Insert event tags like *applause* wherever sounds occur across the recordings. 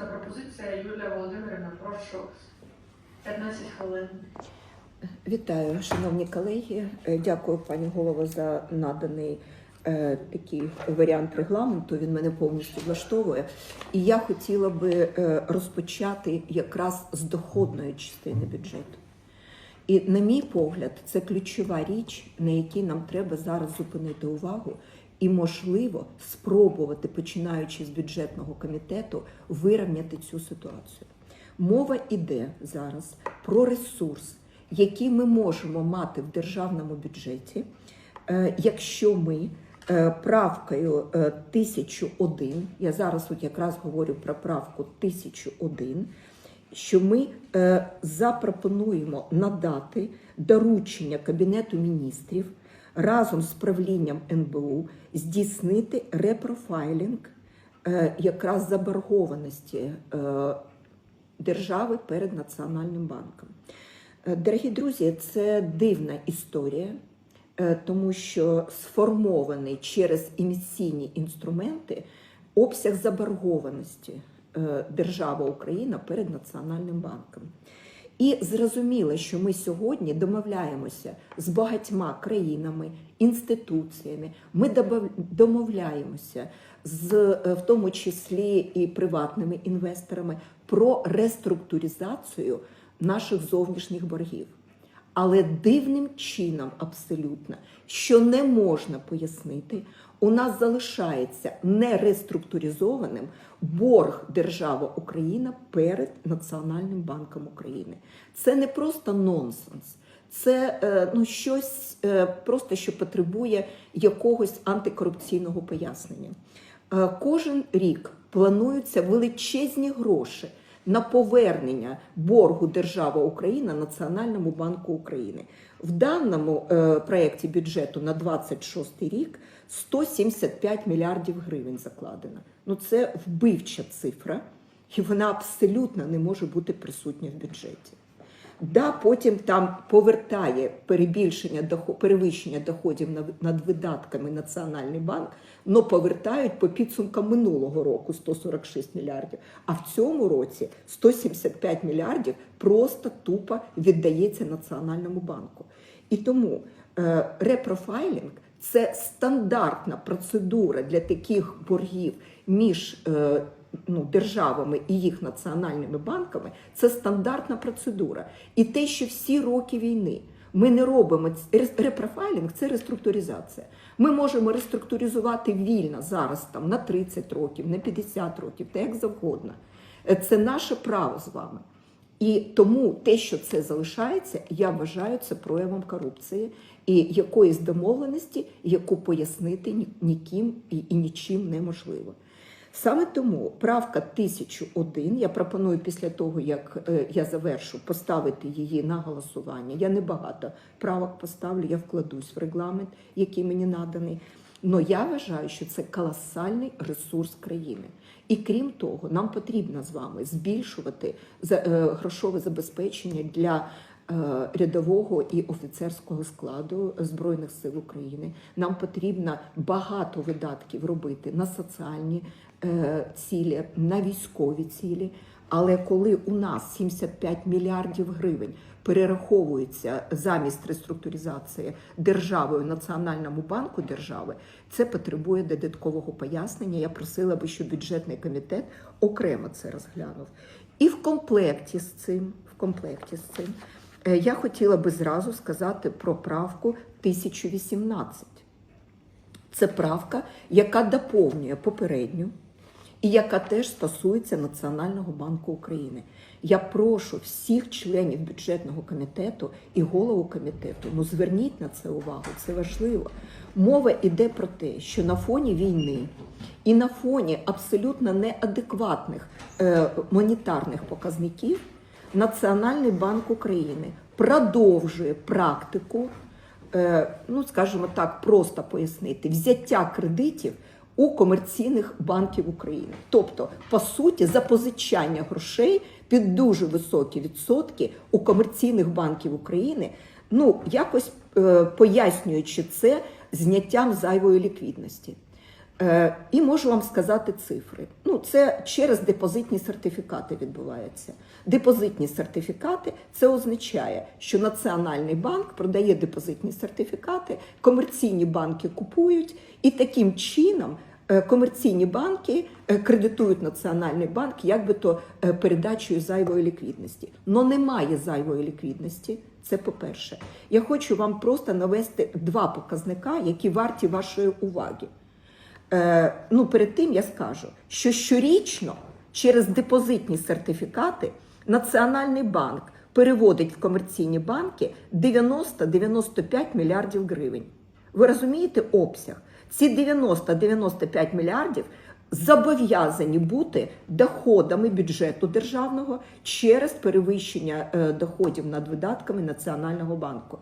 Наступна пропозиція Юлія Володимирівна, прошу 15 хвилин. Вітаю, шановні колеги. Е, Дякую, пані голово, за наданий е, такий варіант регламенту. Він мене повністю влаштовує. І я хотіла би е, розпочати якраз з доходної частини бюджету. І, на мій погляд, це ключова річ, на якій нам треба зараз зупинити увагу, і, можливо, спробувати, починаючи з бюджетного комітету, вирівняти цю ситуацію. Мова йде зараз про ресурс, який ми можемо мати в державному бюджеті, е, якщо ми е, правкою е, 1001, я зараз от якраз говорю про правку 1001, що ми е, запропонуємо надати доручення Кабінету міністрів разом з правлінням НБУ здійснити репрофайлінг е, якраз заборгованості е, держави перед Національним банком. Е, Дорогі друзі, це дивна історія, тому що сформований через емісійні інструменти обсяг заборгованості держава Україна перед Національним банком. І зрозуміло, що ми сьогодні домовляємося з багатьма країнами, інституціями. Ми домовляємося з е, в тому числі і приватними інвесторами про реструктуризацію наших зовнішніх боргів. Але дивним чином абсолютно, що не можна пояснити, у нас залишається нереструктуризованим борг держави Україна перед Національним банком України. Це не просто нонсенс, це е, ну, щось е, просто, що потребує якогось антикорупційного пояснення. Е, Кожен рік плануються величезні гроші на повернення боргу держава Україна Національному банку України. В даному е, проєкті бюджету на 26 рік 175 мільярдів гривень закладено. Ну це вбивча цифра, і вона абсолютно не може бути присутня в бюджеті. Да, потім там повертає перебільшення перевищення доходів над видатками Національний банк, але повертають по підсумкам минулого року 146 мільярдів. А в цьому році 175 мільярдів просто тупо віддається Національному банку. І тому е, репрофайлінг це стандартна процедура для таких боргів між е, ну, державами і їх національними банками. Це стандартна процедура. І те, що всі роки війни ми не робимо репрофайлінг, це реструктуризація. Ми можемо реструктуризувати вільно зараз там на 30 років, на 50 років, та як завгодно. Е, Це наше право з вами. І тому те, що це залишається, я вважаю це проявом корупції і якоїсь домовленості, яку пояснити ніким і нічим неможливо. Саме тому правка 1001, я пропоную після того, як е, я завершу, поставити її на голосування. Я не багато правок поставлю, я вкладусь в регламент, який мені наданий. Але я вважаю, що це колосальний ресурс країни. І крім того, нам потрібно з вами збільшувати за- е, грошове забезпечення для е, рядового і офіцерського складу Збройних сил України. Нам потрібно багато видатків робити на соціальні цілі, на військові цілі. Але коли у нас 75 мільярдів гривень перераховується замість реструктуризації державою Національному банку держави, це потребує додаткового пояснення. Я просила би, щоб бюджетний комітет окремо це розглянув. І в комплекті з цим, в комплекті з цим, е, я хотіла би зразу сказати про правку 1018. Це правка, яка доповнює попередню і яка теж стосується Національного банку України. Я прошу всіх членів бюджетного комітету і голову комітету, ну зверніть на це увагу, це важливо. Мова йде про те, що на фоні війни і на фоні абсолютно неадекватних е, монетарних показників Національний банк України продовжує практику е, ну скажімо так, просто пояснити, взяття кредитів у комерційних банків України. Тобто, по суті, запозичання грошей під дуже високі відсотки у комерційних банків України, ну якось е, пояснюючи це зняттям зайвої ліквідності. Е, І можу вам сказати цифри. Ну, це через депозитні сертифікати відбувається. Депозитні сертифікати це означає, що Національний банк продає депозитні сертифікати, комерційні банки купують, і таким чином е, комерційні банки е, кредитують Національний банк, як би то передачею зайвої ліквідності. Но немає зайвої ліквідності. Це по-перше. Я хочу вам просто навести два показника, які варті вашої уваги. Е, ну, перед тим я скажу, що щорічно через депозитні сертифікати Національний банк переводить в комерційні банки 90-95 мільярдів гривень. Ви розумієте обсяг? Ці 90-95 мільярдів зобов'язані бути доходами бюджету державного через перевищення е, доходів над видатками Національного банку.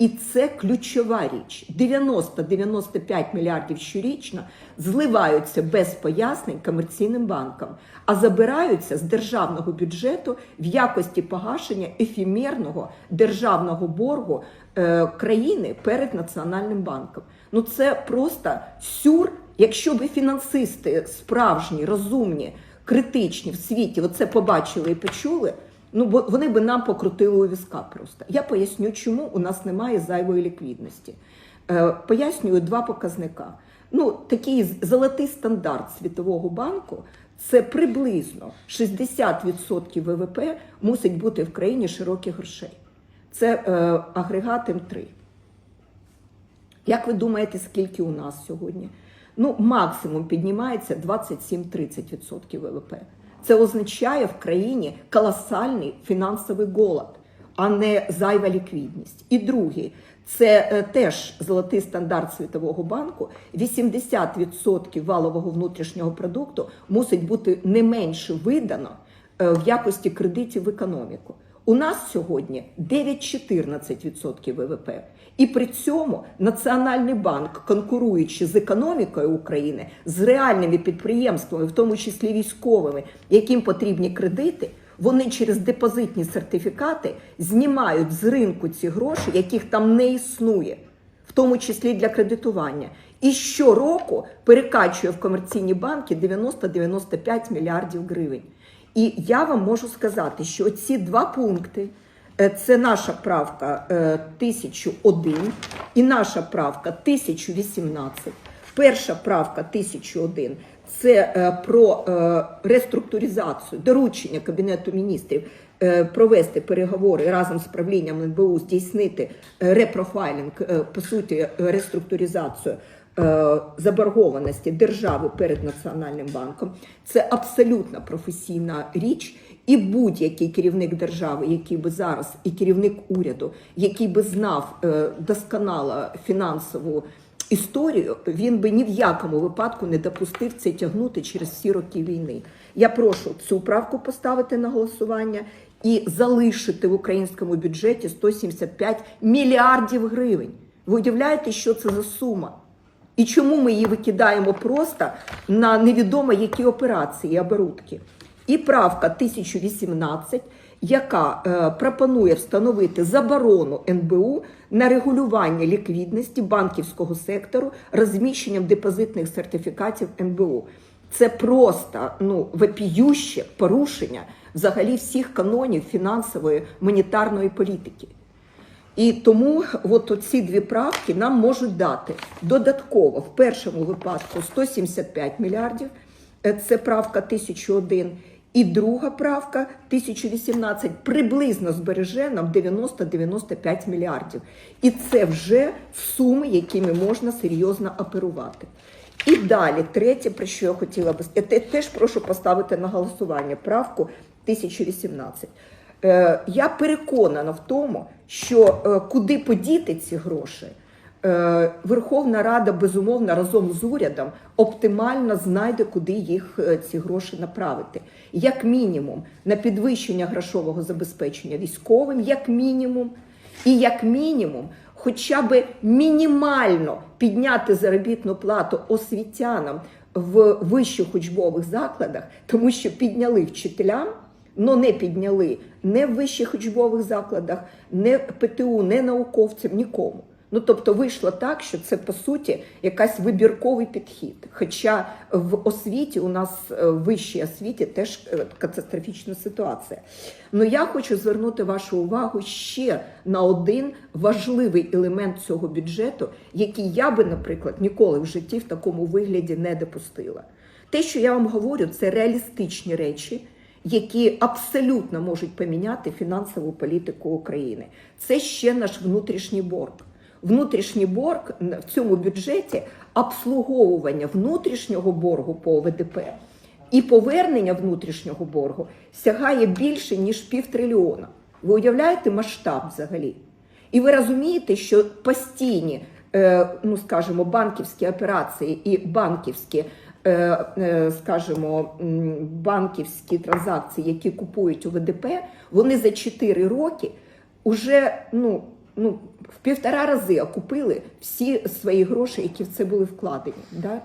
І це ключова річ. 90-95 мільярдів щорічно зливаються без пояснень комерційним банкам, а забираються з державного бюджету в якості погашення ефемерного державного боргу е, країни перед Національним банком. Ну це просто сюр. Якщо б фінансисти справжні, розумні, критичні в світі оце побачили і почули. Ну, бо вони би нам покрутили у візка просто. Я поясню, чому у нас немає зайвої ліквідності. Е, пояснюю два показника. Ну, такий золотий стандарт Світового банку це приблизно 60% ВВП мусить бути в країні широких грошей. Це е, агрегат М3. Як ви думаєте, скільки у нас сьогодні? Ну, максимум піднімається 27-30% ВВП. Це означає в країні колосальний фінансовий голод, а не зайва ліквідність. І другий це е, теж золотий стандарт Світового банку. 80% валового внутрішнього продукту мусить бути не менше видано е, в якості кредитів в економіку. У нас сьогодні 9-14% ВВП. І при цьому Національний банк, конкуруючи з економікою України, з реальними підприємствами, в тому числі військовими, яким потрібні кредити, вони через депозитні сертифікати знімають з ринку ці гроші, яких там не існує, в тому числі для кредитування. І щороку перекачує в комерційні банки 90-95 мільярдів гривень. І я вам можу сказати, що ці два пункти. Е, Це наша правка е, 1001 і наша правка 1018. Перша правка 1001 це е, про е, реструктуризацію, доручення Кабінету міністрів е, провести переговори разом з правлінням НБУ, здійснити е, репрофайлінг, е, по суті, е, реструктуризацію е, заборгованості держави перед Національним банком. Це абсолютно професійна річ. І будь-який керівник держави, який би зараз, і керівник уряду, який би знав е, досконало фінансову історію, він би ні в якому випадку не допустив це тягнути через всі роки війни. Я прошу цю правку поставити на голосування і залишити в українському бюджеті 175 мільярдів гривень. Ви уявляєте, що це за сума? І чому ми її викидаємо просто на невідомо які операції оборудки? І правка 1018, яка е, пропонує встановити заборону НБУ на регулювання ліквідності банківського сектору розміщенням депозитних сертифікатів НБУ. Це просто ну, вопіюще порушення взагалі всіх канонів фінансової монетарної політики. І тому от ці дві правки нам можуть дати додатково в першому випадку 175 мільярдів, е, це правка 1001, і друга правка 1018 приблизно збереже нам 90-95 мільярдів. І це вже суми, якими можна серйозно оперувати. І далі, третє, про що я хотіла би я те- теж прошу поставити на голосування правку 1018. Е, я переконана в тому, що е, куди подіти ці гроші, е, Верховна Рада безумовно разом з урядом оптимально знайде, куди їх е, ці гроші направити. Як мінімум на підвищення грошового забезпечення військовим, як мінімум, і як мінімум, хоча б мінімально підняти заробітну плату освітянам в вищих учбових закладах, тому що підняли вчителям. Ну не підняли не в вищих учбових закладах, не ПТУ, не науковцям, нікому. Ну тобто вийшло так, що це по суті якась вибірковий підхід. Хоча в освіті у нас е, в вищій освіті теж е, катастрофічна ситуація. Ну я хочу звернути вашу увагу ще на один важливий елемент цього бюджету, який я би, наприклад, ніколи в житті в такому вигляді не допустила. Те, що я вам говорю, це реалістичні речі, які абсолютно можуть поміняти фінансову політику України. Це ще наш внутрішній борг. Внутрішній борг в цьому бюджеті обслуговування внутрішнього боргу по ОВДП і повернення внутрішнього боргу сягає більше ніж півтрильйона. Ви уявляєте масштаб взагалі? І ви розумієте, що постійні, е, ну скажімо, банківські операції і банківські, скажімо, банківські транзакції, які купують ОВДП, вони за 4 роки вже ну, ну, в півтора рази окупили всі свої гроші, які в це були вкладені. Да?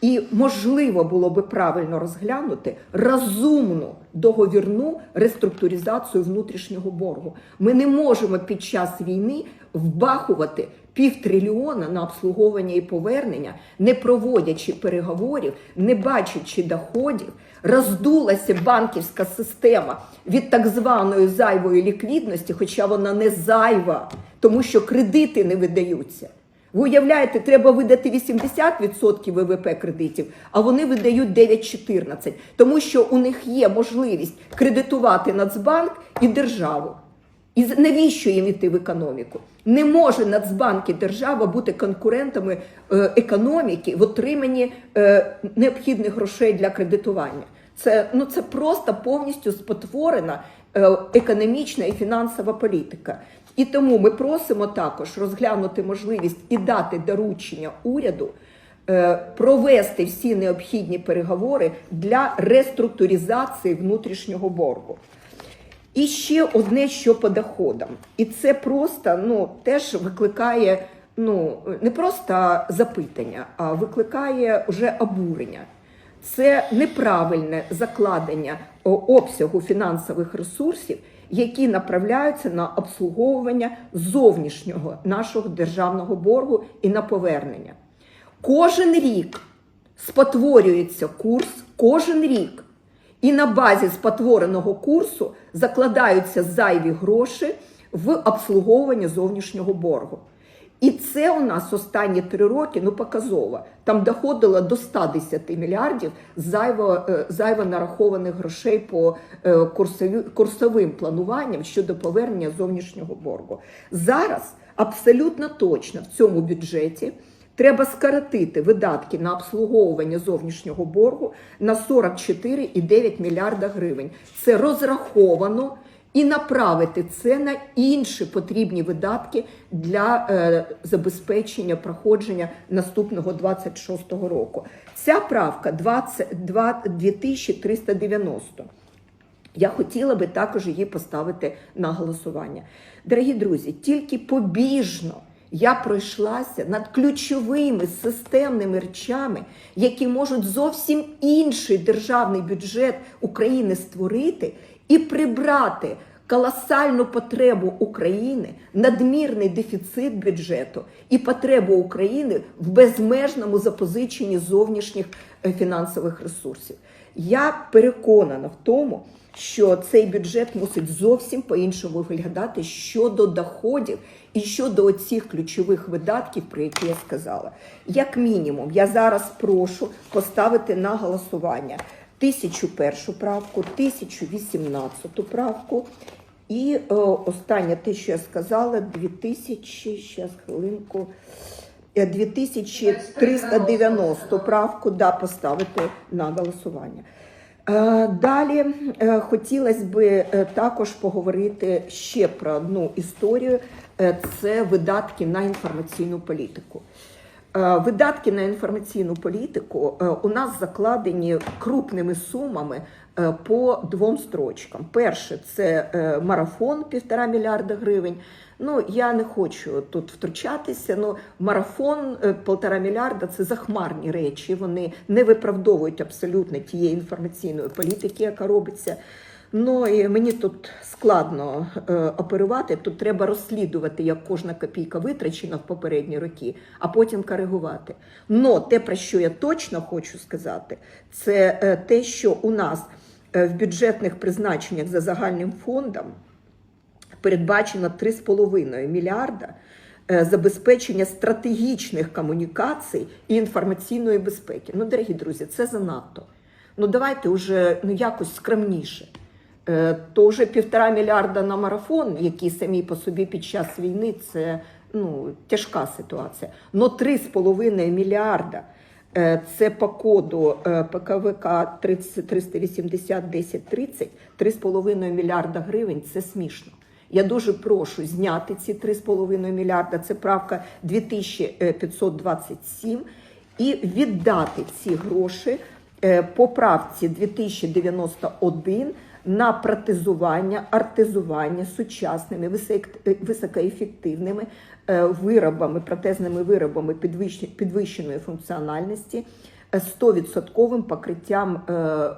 І можливо було би правильно розглянути розумну договірну реструктуризацію внутрішнього боргу. Ми не можемо під час війни вбахувати півтрильйона на обслуговування і повернення, не проводячи переговорів, не бачачи доходів. Роздулася банківська система від так званої зайвої ліквідності, хоча вона не зайва, тому що кредити не видаються. Ви уявляєте, треба видати 80% ВВП кредитів, а вони видають 9-14, тому що у них є можливість кредитувати Нацбанк і державу. І навіщо їм іти в економіку? Не може Нацбанк і держава бути конкурентами е, економіки в отриманні е, необхідних грошей для кредитування. Це, ну, це просто повністю спотворена е, економічна і фінансова політика. І тому ми просимо також розглянути можливість і дати доручення уряду провести всі необхідні переговори для реструктуризації внутрішнього боргу. І ще одне, що по доходам. І це просто ну, теж викликає ну, не просто запитання, а викликає вже обурення. Це неправильне закладення обсягу фінансових ресурсів, які направляються на обслуговування зовнішнього нашого державного боргу і на повернення. Кожен рік спотворюється курс, кожен рік. І на базі спотвореного курсу закладаються зайві гроші в обслуговування зовнішнього боргу. І це у нас останні три роки ну показово. Там доходило до 110 мільярдів зайво, е, зайво нарахованих грошей по е, курсові, курсовим плануванням щодо повернення зовнішнього боргу. Зараз абсолютно точно в цьому бюджеті. Треба скоротити видатки на обслуговування зовнішнього боргу на 44,9 мільярда гривень. Це розраховано і направити це на інші потрібні видатки для е, забезпечення проходження наступного 26-го року. Ця правка 22 2390. Я хотіла би також її поставити на голосування. Дорогі друзі, тільки побіжно я пройшлася над ключовими системними речами, які можуть зовсім інший державний бюджет України створити і прибрати колосальну потребу України, надмірний дефіцит бюджету і потребу України в безмежному запозиченні зовнішніх е, фінансових ресурсів. Я переконана в тому, що цей бюджет мусить зовсім по-іншому виглядати щодо доходів і щодо оцих ключових видатків, про які я сказала. Як мінімум, я зараз прошу поставити на голосування 1001 правку, 1018 правку. І е, останнє те, що я сказала, 2000, щас, хвилинку, е, 2390 правку да, поставити на голосування. Е, Далі е, хотілося б е, також поговорити ще про одну історію: це видатки на інформаційну політику. Видатки на інформаційну політику у нас закладені крупними сумами по двом строчкам. Перше це е, марафон півтора мільярда гривень. Ну я не хочу тут втручатися. Ну марафон е, полтора мільярда це захмарні речі. Вони не виправдовують абсолютно тієї інформаційної політики, яка робиться. Ну і мені тут складно е, оперувати. Тут треба розслідувати, як кожна копійка витрачена в попередні роки, а потім коригувати. Но те, про що я точно хочу сказати, це е, те, що у нас е, в бюджетних призначеннях за загальним фондом передбачено 3,5 мільярда е, забезпечення стратегічних комунікацій і інформаційної безпеки. Ну, дорогі друзі, це занадто. Ну давайте вже ну якось скромніше. Е, То вже півтора мільярда на марафон, який самі по собі під час війни це ну, тяжка ситуація. Но 3,5 мільярда е, це по коду е, ПКВК 30 380 1030, 3,5 мільярда гривень це смішно. Я дуже прошу зняти ці 3,5 мільярда. Це правка 2527 і віддати ці гроші е, по правці 2091 на протезування, артезування сучасними високоефективними е, виробами, протезними виробами підвищ- підвищеної функціональності. е, 100% покриттям е, е,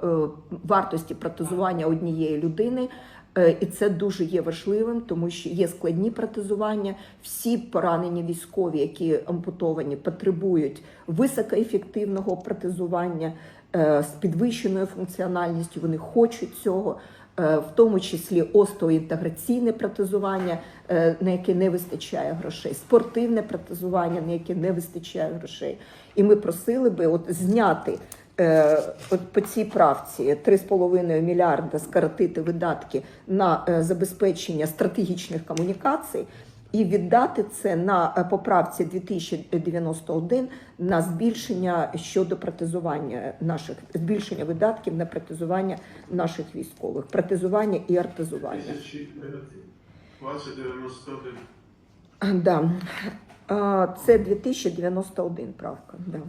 вартості протезування однієї людини. Е, І це дуже є важливим, тому що є складні протезування. Всі поранені військові, які ампутовані, потребують високоефективного протезування е, з підвищеною функціональністю. Вони хочуть цього, е, в тому числі остеоінтеграційне протезування, е, на яке не вистачає грошей, спортивне протезування, на яке не вистачає грошей. І ми просили би от зняти. Е, От по цій правці 3,5 мільярда скоротити видатки на е, забезпечення стратегічних комунікацій і віддати це на е, поправці 2091 на збільшення щодо протезування наших збільшення видатків на протезування наших військових, протезування і артезування. 2091. Да. Це 2091 правка. Да.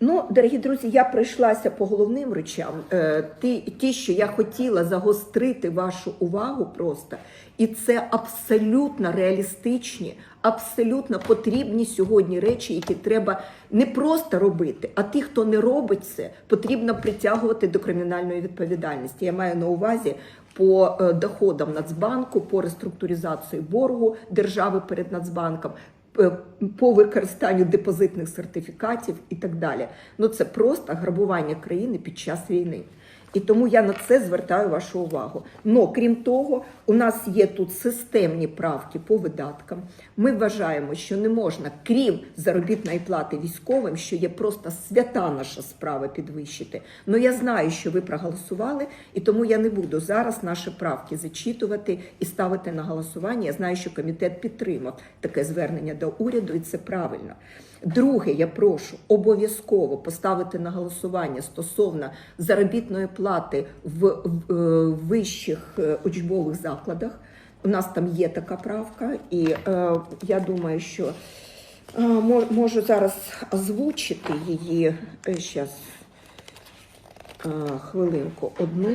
Ну, дорогі друзі, я пройшлася по головним речам. Е, Ті, ті, що я хотіла загострити вашу увагу просто. І це абсолютно реалістичні, абсолютно потрібні сьогодні речі, які треба не просто робити, а ті, хто не робить це, потрібно притягувати до кримінальної відповідальності. Я маю на увазі по е, доходам Нацбанку, по реструктуризації боргу держави перед Нацбанком. Е, По використанню депозитних сертифікатів і так далі. Ну це просто грабування країни під час війни. І тому я на це звертаю вашу увагу. Но крім того, у нас є тут системні правки по видаткам. Ми вважаємо, що не можна, крім заробітної плати військовим, що є просто свята наша справа підвищити. Ну я знаю, що ви проголосували, і тому я не буду зараз наші правки зачитувати і ставити на голосування. Я знаю, що комітет підтримав таке звернення до уряду, і це правильно. Друге, я прошу обов'язково поставити на голосування стосовно заробітної плати в, в, е, вищих е, учбових закладах. У нас там є така правка, і е, я думаю, що е, можу зараз озвучити її. Зараз хвилинку одну.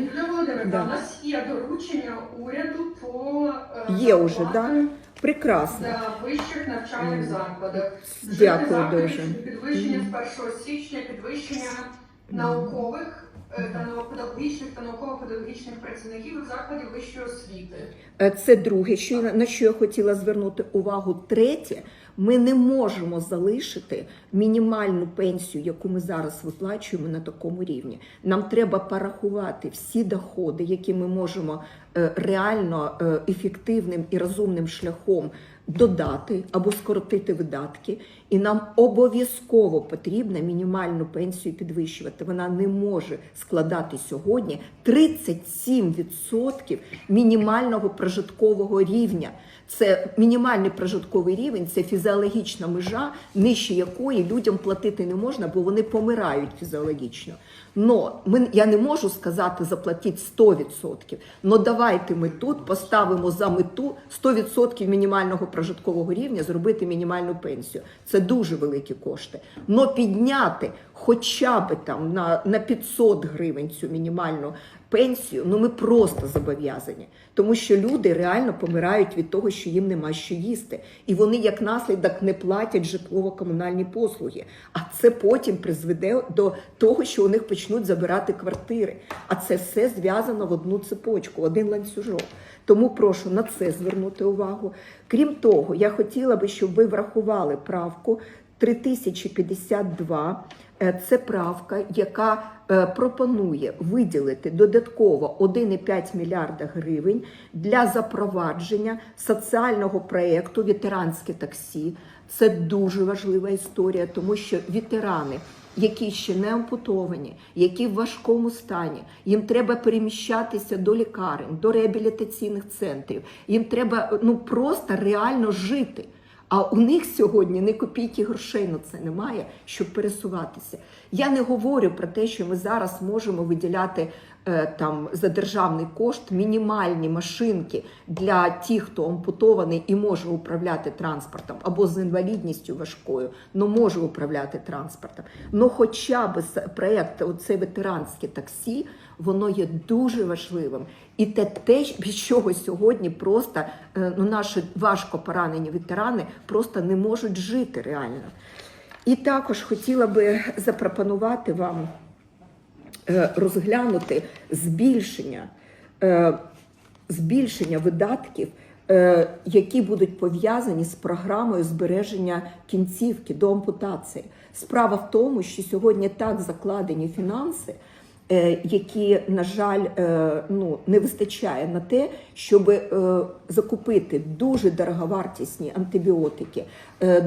Да. у нас є доручення уряду по е, Є уже, зарплатам Прекрасно. за вищих навчальних закладах. Дякую дуже. Підвищення з 1 січня, підвищення наукових е, та науково-педагогічних та науково-педагогічних працівників закладів вищої освіти. Е, Це друге, що на що я хотіла звернути увагу. Третє, ми не можемо залишити мінімальну пенсію, яку ми зараз виплачуємо на такому рівні. Нам треба порахувати всі доходи, які ми можемо е, реально е, ефективним і розумним шляхом додати або скоротити видатки, і нам обов'язково потрібно мінімальну пенсію підвищувати. Вона не може складати сьогодні 37% мінімального прожиткового рівня. Це мінімальний прожитковий рівень, це фізіологічна межа, нижче якої людям платити не можна, бо вони помирають фізіологічно. Но ми, я не можу сказати заплатіть 100%. Но давайте ми тут поставимо за мету 100% мінімального прожиткового рівня, зробити мінімальну пенсію. Це дуже великі кошти. Но підняти хоча б там на, на 500 гривень цю мінімальну пенсію, ну ми просто зобов'язані, тому що люди реально помирають від того, що їм нема що їсти, і вони як наслідок не платять житлово-комунальні послуги. А це потім призведе до того, що у них почнуть забирати квартири. А це все зв'язано в одну цепочку, один ланцюжок. Тому прошу на це звернути увагу. Крім того, я хотіла би, щоб ви врахували правку 3052. Е, Це правка, яка е, пропонує виділити додатково 1,5 мільярда гривень для запровадження соціального проєкту ветеранське таксі. Це дуже важлива історія, тому що ветерани, які ще не ампутовані, які в важкому стані, їм треба переміщатися до лікарень, до реабілітаційних центрів. Їм треба ну просто реально жити. А у них сьогодні не копійки грошей на це немає, щоб пересуватися. Я не говорю про те, що ми зараз можемо виділяти е, там за державний кошт мінімальні машинки для тих, хто ампутований і може управляти транспортом, або з інвалідністю важкою, але може управляти транспортом. Ну, хоча б проект, оце ветеранське таксі, воно є дуже важливим. І те, те від чого сьогодні просто е, ну, наші важко поранені ветерани просто не можуть жити реально. І також хотіла би запропонувати вам е, розглянути збільшення, е, збільшення видатків, які будуть пов'язані з програмою збереження кінцівки до ампутації. Справа в тому, що сьогодні так закладені фінанси. Е, Які, на жаль, е, ну не вистачає на те, щоб е, закупити дуже дороговартісні антибіотики,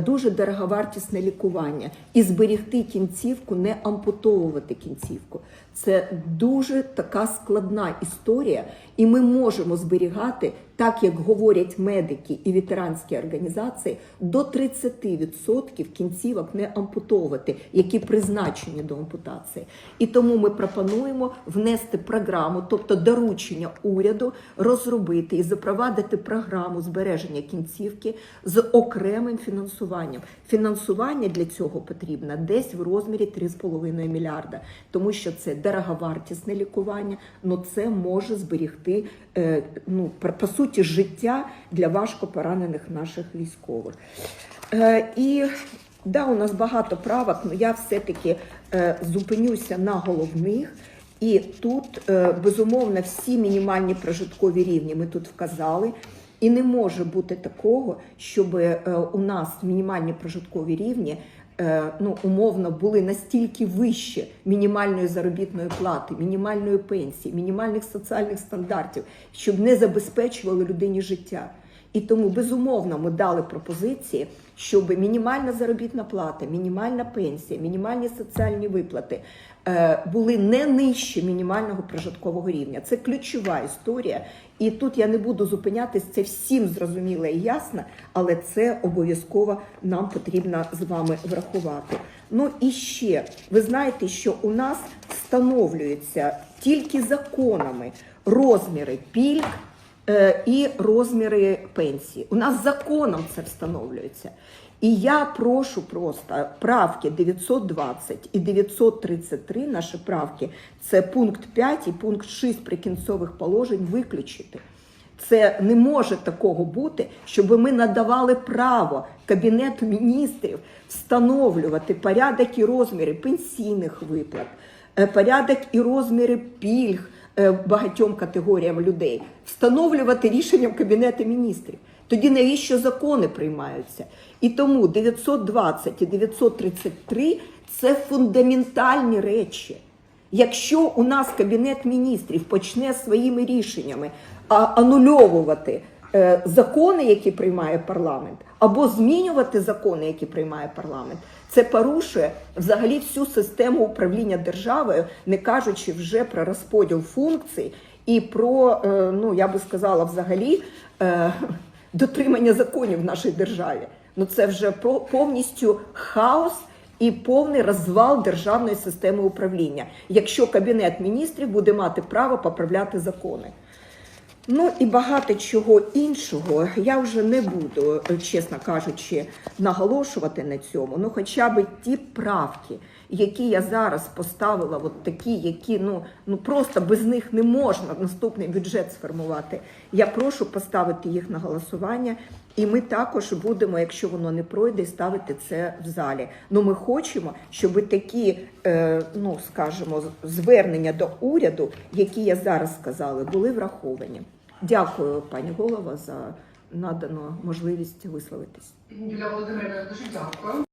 дуже дороговартісне лікування і зберігти кінцівку, не ампутовувати кінцівку. Це дуже така складна історія, і ми можемо зберігати, так як говорять медики і ветеранські організації, до 30% кінцівок не ампутовувати, які призначені до ампутації. І тому ми пропонуємо внести програму, тобто доручення уряду, розробити і запровадити програму збереження кінцівки з окремим фінансуванням. Фінансування для цього потрібно десь в розмірі 3,5 мільярда, тому що це дороговартісне лікування, але це може зберігти е, ну, по- по суті життя для важко поранених наших військових. Е, і да, у нас багато правок, але я все-таки е, зупинюся на головних. І тут, е, безумовно, всі мінімальні прожиткові рівні ми тут вказали. І не може бути такого, щоб е, у нас мінімальні прожиткові рівні ну, умовно були настільки вище мінімальної заробітної плати, мінімальної пенсії, мінімальних соціальних стандартів, щоб не забезпечували людині життя. І тому безумовно ми дали пропозиції, щоб мінімальна заробітна плата, мінімальна пенсія, мінімальні соціальні виплати е, були не нижче мінімального прожиткового рівня. Це ключова історія. І тут я не буду зупинятись, це всім зрозуміло і ясно, але це обов'язково нам потрібно з вами врахувати. Ну і ще ви знаєте, що у нас встановлюються тільки законами розміри пільг і розміри пенсії. У нас законом це встановлюється. І я прошу просто правки 920 і 933, наші правки, це пункт 5 і пункт 6 прикінцових положень виключити. Це не може такого бути, щоб ми надавали право Кабінету міністрів встановлювати порядок і розміри пенсійних виплат, е, порядок і розміри пільг е, багатьом категоріям людей, встановлювати рішенням Кабінету міністрів. Тоді навіщо закони приймаються? І тому 920 і 933 це фундаментальні речі. Якщо у нас Кабінет міністрів почне своїми рішеннями анульовувати е, закони, які приймає парламент, або змінювати закони, які приймає парламент, це порушує взагалі всю систему управління державою, не кажучи вже про розподіл функцій і про, е, ну я би сказала, взагалі е, *laughs* дотримання законів в нашій державі. Ну це вже повністю хаос і повний розвал державної системи управління, якщо кабінет міністрів буде мати право поправляти закони. Ну і багато чого іншого я вже не буду, чесно кажучи, наголошувати на цьому. Ну, хоча б ті правки, які я зараз поставила, от такі, які ну, ну просто без них не можна наступний бюджет сформувати. Я прошу поставити їх на голосування. І ми також будемо, якщо воно не пройде, ставити це в залі. Ну ми хочемо, щоб такі, е, ну скажімо, звернення до уряду, які я зараз сказала, були враховані. Дякую, пані голова, за надану можливість висловитись. Юлія Володимирівна, дуже дякую.